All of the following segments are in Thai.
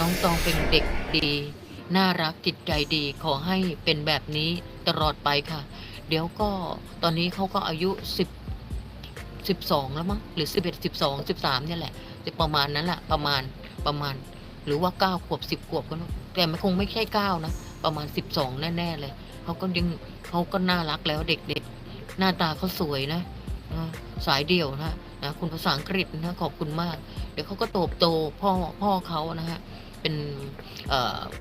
น้องตองเป็นเด็กดี น่ารักจิตใจดีขอให้เป็นแบบนี้ตลอดไปค่ะ เดี๋ยวก็ตอนนี้เขาก็อายุสิบสิบสองแล้วมั้งหรือสิบเอ็ดสิบสองสิบสามเนี่ยแหละจะประมาณนั้นแหละประมาณประมาณ หรือว่าเก้าขวบสิบขวบก็แต่มันคงไม่ใช่เก้านะประมาณสิบสองแน่ๆเลยเขาก็ยังเขาก็น่ารักแล้วเด็กๆหน้าตาเขาสวยนะสายเดี่ยวนะ นะคุณภาษาอังกฤษนะขอบคุณมาก เดี๋ยวเขาก็โตโตพ่อพ่อเขานะฮะเป็น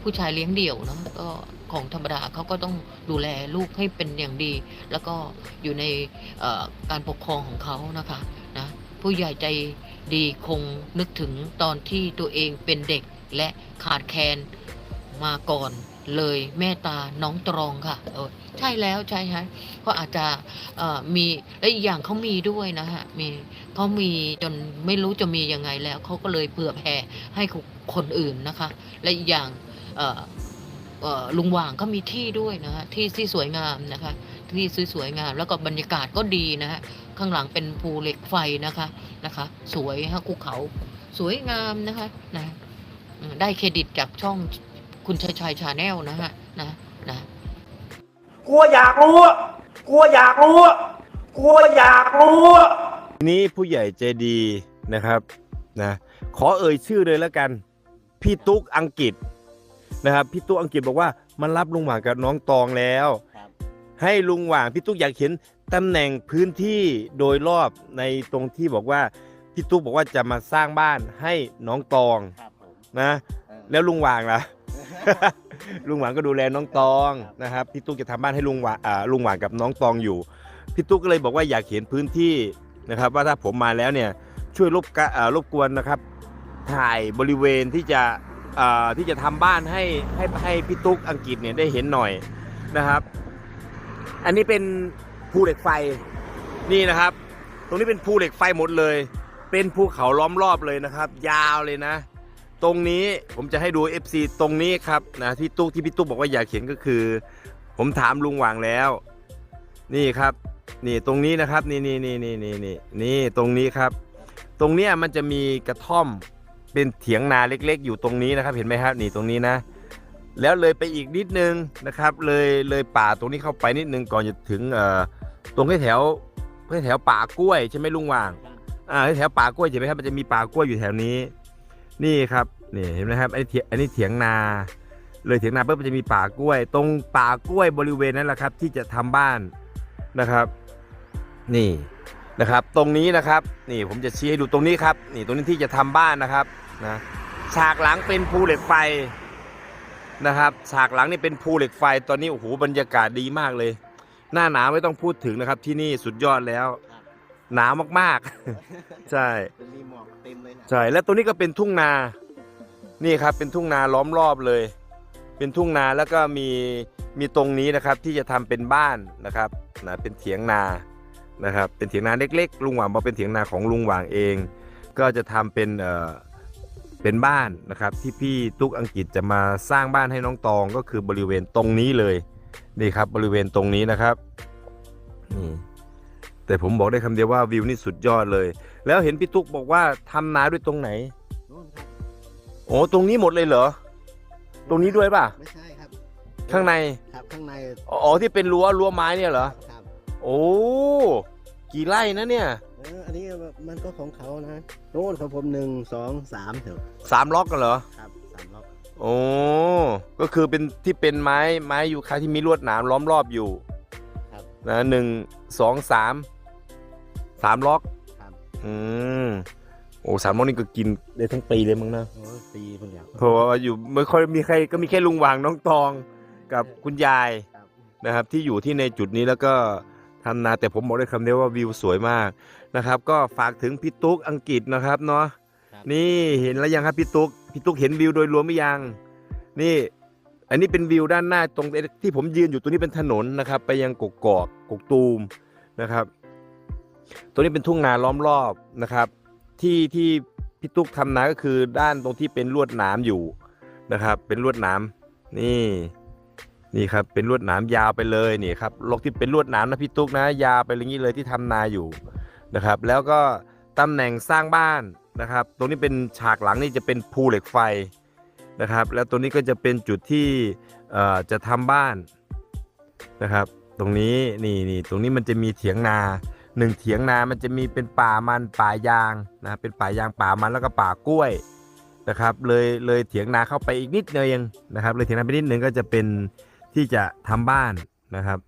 ผู้ชายเลี้ยงเดี่ยวเนอะก็ของธรรมดาเขาก็ต้องดูแลลูกให้เป็นอย่างดี แล้วก็อยู่ในการปกครองของเขานะคะนะผู้ใหญ่ใจดีคงนึกถึงตอนที่ตัวเองเป็นเด็กและขาดแคลนมาก่อน เลยแม่ตาน้องตรองค่ะเออใช่แล้วใช่ฮะเพราอาจจะมีและอีกอย่างเขามีด้วยนะฮะมีเขามีจนไม่รู้จะมียังไงแล้วเขาก็เลยเผื่อแผ่ให้คนอื่นนะคะ และอีกอย่างลุงหว่างก็มีที่ด้วยนะฮะที่ที่สวยงามนะคะ ที่สวยๆงาม แล้วก็บรรยากาศก็ดีนะฮะข้างหลังเป็นภูเหล็กไฟนะคะนะคะ สวยฮะภูเขาสวยงามนะคะนะได้เครดิตจากช่อง คุณชัยชัยชาแนลนะฮะนะนะกลัวอยากรู้อะกลัวอยากรู้อะกลัวอยากรู้อะทีนี้ผู้ใหญ่ใจดีนะครับนะขอเอ่ยชื่อเลยแล้วกัน พี่ตุ๊กอังกฤษนะครับพี่ตุ๊กอังกฤษบอกว่ามันรับลุงหว่างกับน้องตองแล้วให้ลุงหว่างพี่ตุ๊กอยากเห็นตำแหน่งพื้นที่โดยรอบในตรงที่บอกว่าพี่ตุ๊กบอกว่าจะมาสร้างบ้านให้น้องตองครับผมนะเออแล้วลุงหว่างล่ะ ลุงหวางก็ดูแลน้องตองนะครับพี่ตุ๊กจะทำบ้านให้ลุงหวางอ่าลุงหวางกับน้องตองอยู่พี่ตุ๊กก็เลยบอกว่าอยากเห็นพื้นที่นะครับ ว่าถ้าผมมาแล้วเนี่ยช่วยรบกะอ่ารบกวนนะครับ ถ่ายบริเวณที่จะอ่าที่จะทำบ้านให้ให้ให้พี่ตุ๊กอังกฤษเนี่ยได้เห็นหน่อยนะครับ อันนี้เป็นภูเหล็กไฟนี่นะครับ ตรงนี้เป็นภูเหล็กไฟหมดเลย เป็นภูเขาล้อมรอบเลยนะครับ ยาวเลยนะ ตรงนี้ผมจะให้ดู FC ตรงนี้ครับนะที่ตุ๊กที่พี่ตุ๊กบอกว่าอยากเห็นก็คือ ผมถามลุงหว่างแล้ว นี่ครับ นี่ตรงนี้นะครับ นี่นี่นี่นี่นี่นี่นี่ตรงนี้ครับ ตรงเนี้ยมันจะมีกระท่อมเป็นเถียงนาเล็ก ๆ อยู่ตรงนี้นะครับ เห็นไหมครับ นี่ตรงนี้นะ แล้วเลยไปอีกนิดนึงนะครับ เลยเลยป่าตรงนี้เข้าไปนิดนึงก่อนจะถึงเอ่อตรงแถวแถวป่ากล้วยใช่ไหมลุงหว่างอ่าแถวป่ากล้วยใช่ไหมครับมันจะมีป่ากล้วยอยู่แถวนี้ นี่ครับนี่เห็นไหมครับอันนี้เถียงอันนี้เถียงนา เลยเถียงนาปุ๊บมันจะมีป่ากล้วย ตรงป่ากล้วยบริเวณนั้นแหละครับ ที่จะทำบ้านนะครับ นี่นะครับ ตรงนี้นะครับ นี่ผมจะชี้ให้ดูตรงนี้ครับ นี่ตรงนี้ที่จะทำบ้านนะครับนะฉากหลังเป็นภูเหล็กไฟนะครับ ฉากหลังนี่เป็นภูเหล็กไฟตอนนี้โอ้โหบรรยากาศดีมากเลย หน้าหนาวไม่ต้องพูดถึงนะครับ ที่นี่สุดยอดแล้ว หนาวมากๆ ใช่ เป็นมีหมอกเต็มเลยนะใช่ และตัวนี้ก็เป็นทุ่งนา นี่ครับ เป็นทุ่งนาล้อมรอบเลย เป็นทุ่งนาแล้วก็มีมีตรงนี้นะครับที่จะทำเป็นบ้านนะครับนะเป็นเถียงนานะครับ เป็นเถียงนาเล็กๆ ลุงหว่างบอกเป็นเถียงนาของลุงหว่างเอง ก็จะทำเป็นเอ่อเป็นบ้านนะครับ ที่พี่ตุ๊กอังกฤษจะมาสร้างบ้านให้น้องตองก็คือบริเวณตรงนี้เลยนี่ครับบริเวณตรงนี้นะครับนี่ แต่ผมบอกได้คำเดียวว่าวิวนี่สุดยอดเลย แล้วเห็นพี่ตุ๊กบอกว่าทำนาด้วยตรงไหนนู่นครับโอ้ตรงนี้หมดเลยเหรอ ตรงนี้ด้วยป่ะ ไม่ใช่ครับข้างใน ครับข้างในอ๋อที่เป็นรั้วรั้วไม้เนี่ยเหรอ ครับโอ้ กี่ไร่นะเนี่ยเอออันนี้มันก็ของเขานะโน่นของผมหนึ่งสองสามเถอะสามล็อกกันเหรอ ครับสามล็อกโอ้ก็คือเป็นที่เป็นไม้ไม้ยูคาที่มีลวดหนามล้อมรอบอยู่ครับนะหนึ่งสองสาม สามล็อกครับ อืมโอ้สามล็อกนี่ก็กินได้ทั้งปีเลยมั้งนะโอ้ตีเพิ่งอยากเพราะว่าอยู่ไม่ค่อยมีใครก็มีแค่ลุงหวางน้องตองกับคุณยาย ครับนะครับที่อยู่ที่ในจุดนี้แล้วก็ทำนาแต่ผมบอกได้คำเดียวว่าวิวสวยมากนะครับ ก็ฝากถึงพี่ตุ๊กอังกฤษนะครับเนาะครับ นี่เห็นแล้วยังครับพี่ตุ๊กพี่ตุ๊กเห็นวิวโดยรวมหรือยัง นี่ อันนี้เป็นวิวด้านหน้าตรงที่ผมยืนอยู่ตรงนี้เป็นถนนนะครับ ไปยังกกกอกกกตูมนะครับ ตัวนี้เป็นทุ่งนาล้อมรอบนะครับ ที่ที่พี่ตุ๊กทำนาก็คือด้านตรงที่เป็นลวดหนามอยู่นะครับ เป็นลวดหนามนี่นี่ครับเป็นลวดหนามยาวไปเลยนี่ครับลกที่เป็นลวดหนามนะพี่ตุ๊กนะ ยาวไปอย่างนี้เลยที่ทำนาอยู่นะครับ แล้วก็ตำแหน่งสร้างบ้านนะครับ ตรงนี้เป็นฉากหลังนี่จะเป็นภูเหล็กไฟนะครับ แล้วตรงนี้ก็จะเป็นจุดที่เอ่อจะทำบ้านนะครับ ตรงนี้นี่นี่ตรงนี้มันจะมีเถียงนา หนึ่งเถียงนา มันจะมีเป็นป่ามันป่ายางนะเป็นป่ายางป่ามันแล้วก็ป่ากล้วยนะครับ เลยเลยเถียงนาเข้าไปอีกนิดเดียวเองนะครับ เลยเถียงนาไปนิดนึงก็จะเป็นที่จะทำบ้านนะครับ